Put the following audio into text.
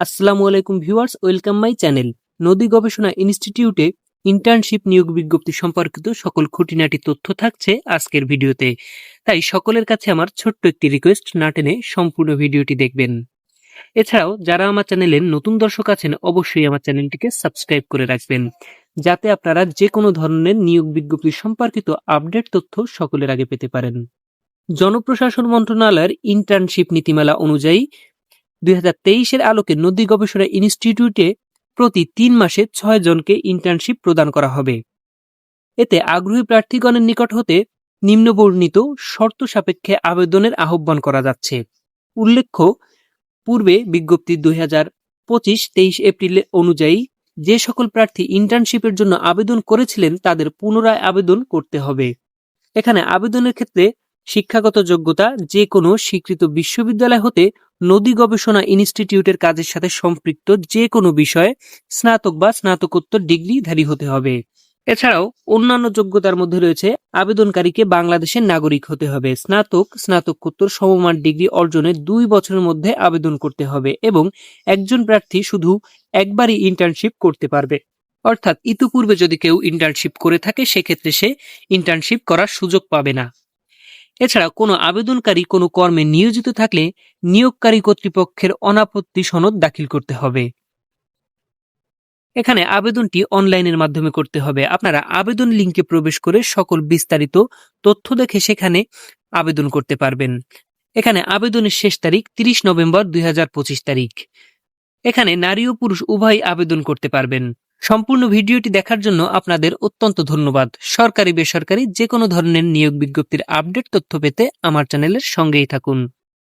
আসসালামু আলাইকুম viewers, welcome my channel. নদী গবেষণা ইনস্টিটিউটে ইন্টার্নশিপ নিয়োগ বিজ্ঞপ্তি সম্পর্কিত সকল খুঁটিনাটি তথ্য থাকছে আজকের ভিডিওতে। তাই সকলের কাছে আমার ছোট্ট একটি রিকোয়েস্ট না টেনে সম্পূর্ণ ভিডিওটি দেখবেন। এছাড়াও, যারা আমার চ্যানেলের নতুন দর্শক আছেন, অবশ্যই আমার চ্যানেলটিকে সাবস্ক্রাইব করে রাখবেন। যাতে আপনারা যে কোনো ধরনের নিয়োগ বিজ্ঞপ্তি সম্পর্কিত আপডেট তথ্য সকলের আগে পেতে পারেন। জনপ্রশাসন মন্ত্রণালয়ের ইন্টার্নশিপ নীতিমালা অনুযায়ী দুই আলোকে নদী গবেষণা ইনস্টিটিউটে প্রতি তিন মাসে ছয় জনকে ইন্টার্নশিপ প্রদান করা হবে। এতে আগ্রহী প্রার্থীগণের নিকট হতে নিম্নবর্ণিত শর্ত সাপেক্ষে আবেদনের আহ্বান করা যাচ্ছে। উল্লেখ্য, পূর্বে বিজ্ঞপ্তি দুই হাজার পঁচিশ তেইশ এপ্রিল অনুযায়ী যে সকল প্রার্থী ইন্টার্নশিপের জন্য আবেদন করেছিলেন তাদের পুনরায় আবেদন করতে হবে। এখানে আবেদনের ক্ষেত্রে শিক্ষাগত যোগ্যতা যে কোনো স্বীকৃত বিশ্ববিদ্যালয় হতে নদী গবেষণা ইনস্টিটিউটের কাজের সাথে সম্পৃক্ত যে কোনো বিষয়ে স্নাতক বা স্নাতকোত্তর ডিগ্রিধারী হতে হবে। এছাড়াও, অন্যান্য যোগ্যতার মধ্যে রয়েছে আবেদনকারীকে বাংলাদেশের নাগরিক হতে হবে। স্নাতক, স্নাতকোত্তর সমমান ডিগ্রি অর্জনে দুই বছরের মধ্যে আবেদন করতে হবে এবং একজন প্রার্থী শুধু একবারই ইন্টার্নশিপ করতে পারবে। অর্থাৎ ইতিপূর্বে যদি কেউ ইন্টার্নশিপ করে থাকে, সেক্ষেত্রে সে ইন্টার্নশিপ করার সুযোগ পাবে না। এছাড়া কোনো আবেদনকারী কোনো কর্মে নিয়োজিত থাকলে নিয়োগকারী কর্তৃপক্ষের অনাপত্তি সনদ দাখিল করতে হবে। এখানে আবেদনটি অনলাইনের মাধ্যমে করতে হবে। আপনারা আবেদন লিঙ্কে প্রবেশ করে সকল বিস্তারিত তথ্য দেখে সেখানে আবেদন করতে পারবেন। এখানে আবেদনের শেষ তারিখ তিরিশ নভেম্বর দুই হাজার পঁচিশ তারিখ। এখানে নারী ও পুরুষ উভয় আবেদন করতে পারবেন। সম্পূর্ণ ভিডিওটি দেখার জন্য আপনাদের অত্যন্ত ধন্যবাদ। সরকারি বেসরকারি যে কোনো ধরনের নিয়োগ বিজ্ঞপ্তির আপডেট তথ্য পেতে আমার চ্যানেলের সঙ্গেই থাকুন।